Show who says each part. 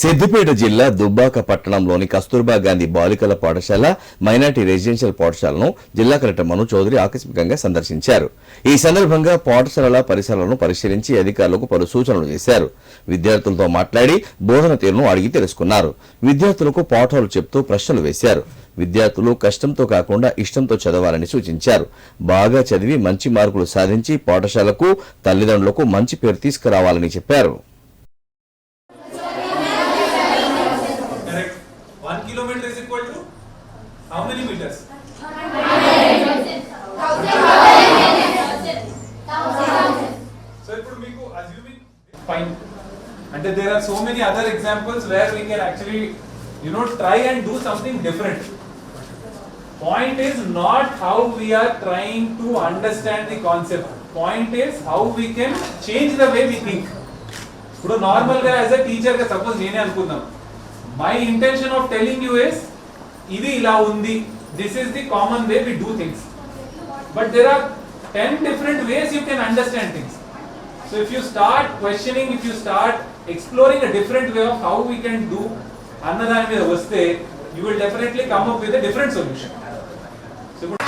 Speaker 1: సిద్దిపేట జిల్లా దుబ్బాక పట్టణంలోని కస్తూర్బా గాంధీ బాలికల పాఠశాల మైనార్టీ రెసిడెన్షియల్ పాఠశాలను జిల్లా కలెక్టర్ మను చౌదరి ఆకస్మికంగా సందర్శించారు. ఈ సందర్భంగా పాఠశాలల పరిసరాలను పరిశీలించి అధికారులకు పలు సూచనలు చేశారు. విద్యార్థులతో మాట్లాడి బోధన తీరును అడిగి తెలుసుకున్నారు. విద్యార్థులకు పాఠాలు చెప్తూ ప్రశ్నలు వేశారు. విద్యార్థులు కష్టంతో కాకుండా ఇష్టంతో చదవాలని సూచించారు. బాగా చదివి మంచి మార్కులు సాధించి పాఠశాలకు తల్లిదండ్రులకు మంచి పేరు తీసుకురావాలని చెప్పారు.
Speaker 2: kilometer is equal to how many meters? So ఇప్పుడు మీకు assuming fine. అంటే there are so many other examples where we can actually you know try and do something different. Point is not how we are trying to understand the concept. Point is how we can change the way we think. ఇప్పుడు normal గా as a teacher గా suppose నేనే అనుకుందాం my intention of telling you is ఇది ఇలా ఉంది. This is the common way we do things but there are ten different ways you can understand things so if you start questioning if you start exploring a different way of how we can do అన్న దాని మీద వస్తే you will definitely come up with different solution so ఇప్పుడు